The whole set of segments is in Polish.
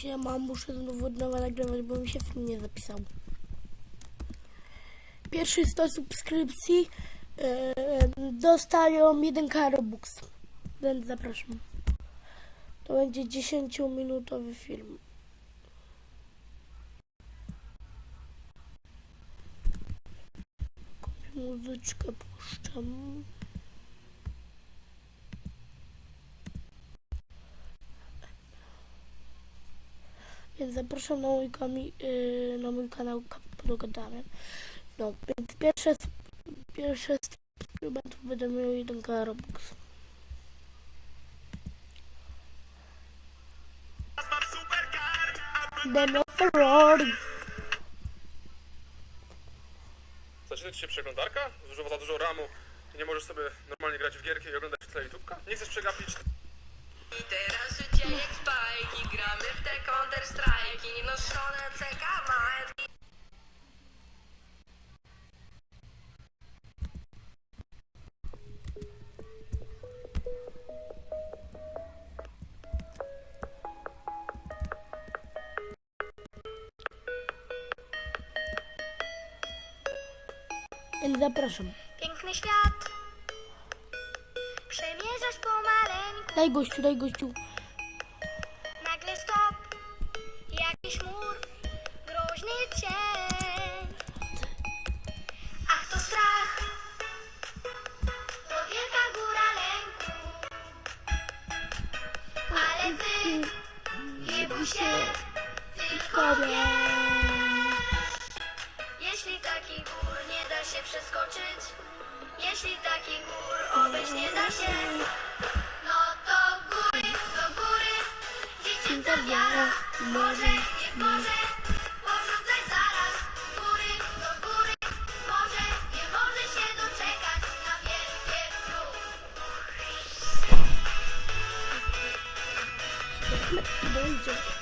Siema, muszę znowu od nowa nagrywać, bo mi się film nie zapisał. Pierwszy 100 subskrypcji e, dostają 1 Robux. Więc zapraszam. To będzie 10-minutowy film. Muzyczkę, puszczam. Więc zapraszam na mój, kami, yy, na mój kanał Podogadamen. No, więc pierwsze, pierwsze z subskrybentów będę miał 1 Robux. Demo Ferrari. Zaczyna ci się przeglądarka? Zużywa za dużo ramu i nie możesz sobie normalnie grać w gierki i oglądać w tle YouTube'ka? Nie chcesz przegapić I teraz życie jak spajki, gramy w te Counter Strike'i, noszone CK majtki. Więc zapraszam. Piękny świat Przemierzasz pomaleńku Daj gościu, daj gościu. Jeśli taki gór nie da się przeskoczyć Jeśli taki gór obejść nie da się No to góry, do góry. Dziecięca wiara. Może, nie może Porzucać zaraz. Góry, do góry. Może, nie może się doczekać Na wielkie Dojdzie.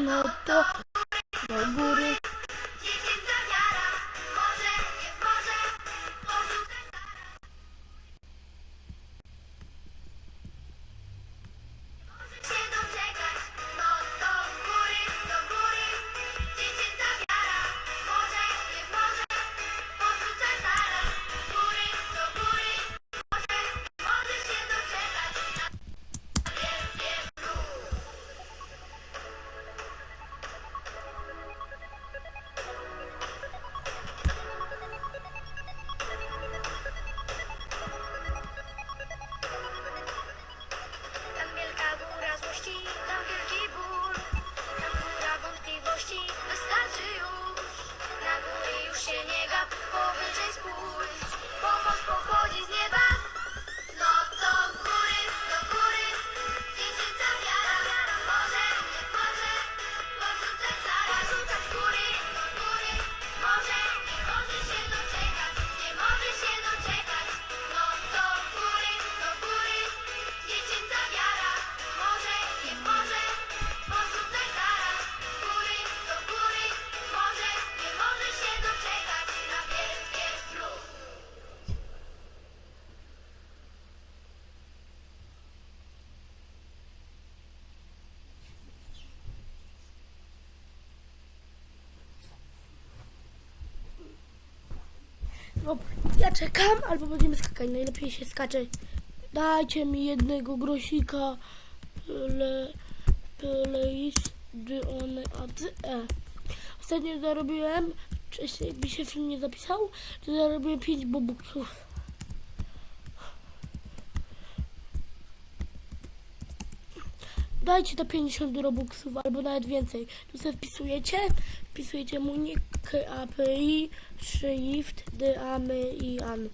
No to do góry. No, ja czekam, albo będziemy skakać. Najlepiej się skacze. Dajcie mi jednego grosika. Ty, e. Ostatnio zarobiłem, wcześniej mi się film nie zapisał, to zarobiłem 5 bobuksów. Dajcie te 50 robuxów albo nawet więcej. Tu sobie wpisujecie, wpisujecie mój nick API, shift, damy i an.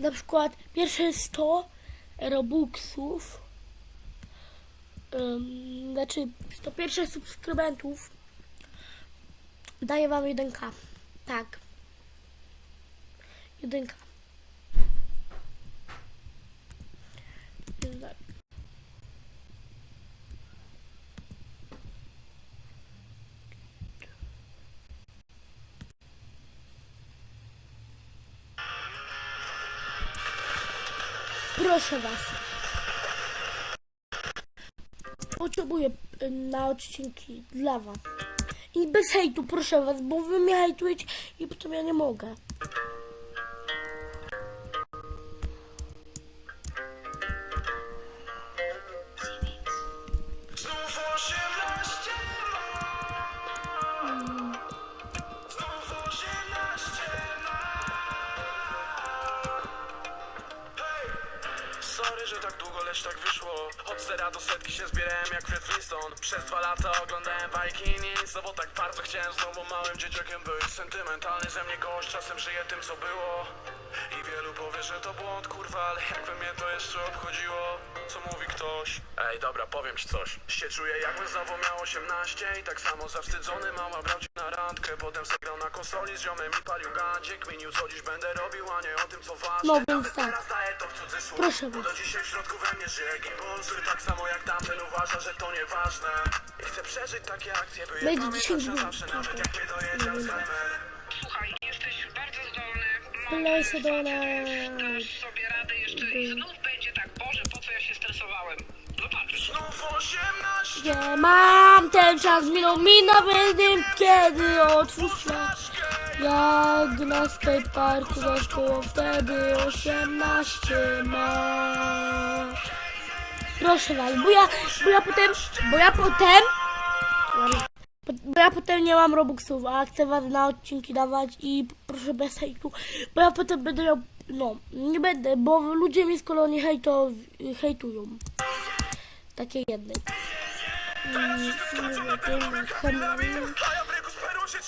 Na przykład pierwsze 100 robuxów, um, znaczy 100 pierwszych subskrybentów daje wam 1k. Tak. 1k. Proszę was. Potrzebuję y, na odcinki dla was. I bez hejtu, proszę was, bo wy mnie hejtujecie i potem ja nie mogę. Że tak długo, lecz tak wyszło. Od zera do setki się zbierałem jak Fred Flintstone. Przez dwa lata oglądałem bajki No bo tak bardzo chciałem znowu małym dzieciakiem być. Sentymentalny ze mnie gość, czasem żyję tym co było powie, że to błąd, kurwa Ale jakby mnie to jeszcze obchodziło Co mówi ktoś? Ej, dobra, powiem ci coś. Się czuję jakbym znowu miał 18 I tak samo zawstydzony mama brał cię na randkę. Potem zagrał na konsoli z ziomem i palił gandzie Kminił co dziś będę robił, a nie o tym co ważne. No więc Nawet tak. teraz daję to w cudzysłów. Proszę Bo was. do dzisiaj w środku we mnie żyje gimbus Tak samo jak tamten uważa, że to nieważne. I chcę przeżyć takie akcje, by je pamiętać 10 na zawsze Nawet jak mnie dojedzie Alzheimer Tyle się do Dasz sobie radę jeszcze i znów będzie tak. Boże, po co ja się stresowałem? Zobaczysz. Znów 18 Gdzie mam ten czas minął mi nawet nim, kiedy otwórz Jak na skateparku za szkołą wtedy 18 masz Proszę was, bo ja, bo ja potem, bo ja potem bo ja potem nie mam robuxów, a chcę was na odcinki dawać i proszę bez hejtu, bo ja potem będę miał, no, nie będę, bo ludzie mi z kolonii hejto, hejtują. Takiej jednej. A ja w ryku z perą się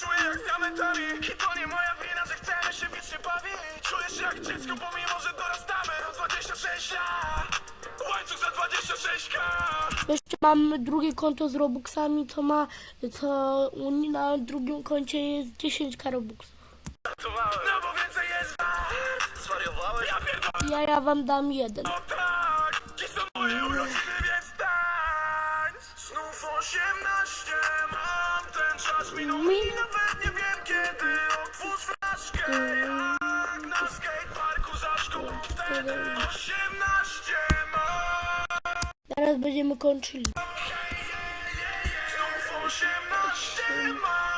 czuję jak dziecko, pomimo, że dorastamy Mam 26 lat Łańcuch za 26k Jeszcze mam drugie konto z Robuxami, co ma, co na drugim koncie jest 10 Robuxów. No bo więcej jest wart Zwariowałeś? Ja pierdolę Ja, ja wam dam jeden. tak Dziś są moje urodziny, więc tańcz Znów 18 Mam ten czas minął mi Nawet Zaraz będziemy kończyli. Znów 18 mam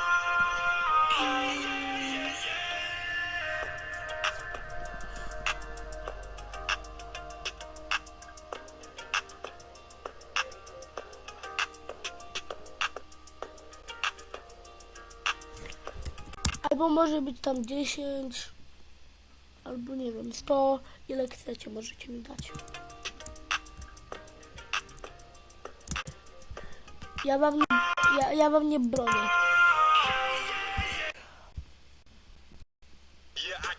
Albo może być tam 10, albo nie wiem, 100, ile chcecie, możecie mi dać. Ja wam, ja, ja wam nie bronię. Yeah,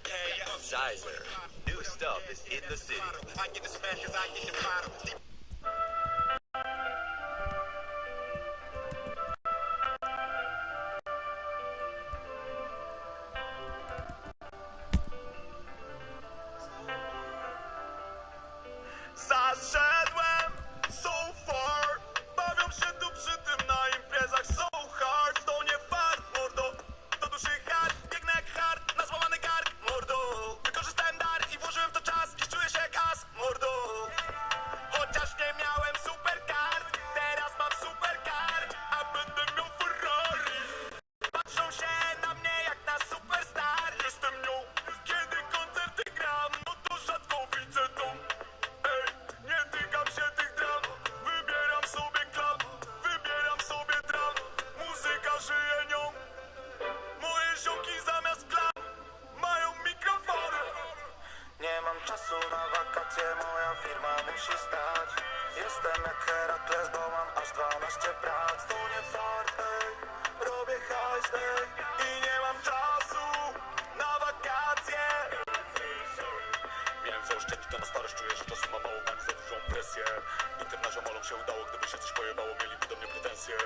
się udało, gdyby się coś pojebało, mieliby do mnie pretensje.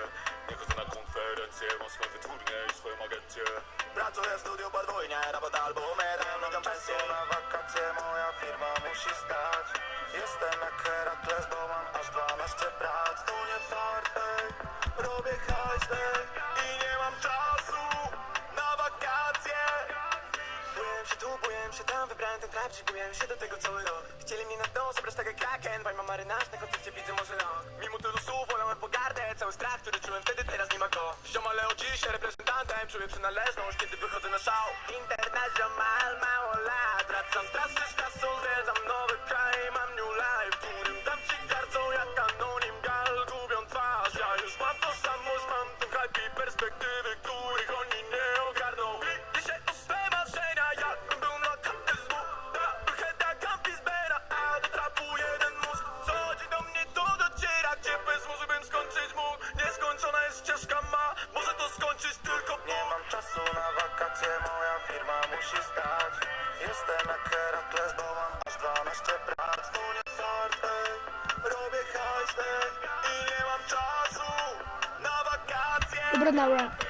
Nie chodzę na konferencje, mam swoją wytwórnię i swoją agencję. Pracuję w studiu podwójnie, robot albumy, dają ludziom pensję Na wakacje moja firma musi stać. Jestem jak Herakles, bo mam aż 12 prac. To nie fart, ej, robię hajs, I nie mam czasu tu, się tam, wybrałem ten trap, byłem się do tego cały rok. Chcieli mnie na dno, zabrać tak jak kraken, bajma marynarz, na koncercie widzę może rok. Mimo tylu słów, wolałem pogardę, cały strach, który czułem wtedy, teraz nie ma go. Ziomale od dziś, reprezentantem, czuję przynależność, kiedy wychodzę na szał Internazional, mało lat, wracam z trasy hajs,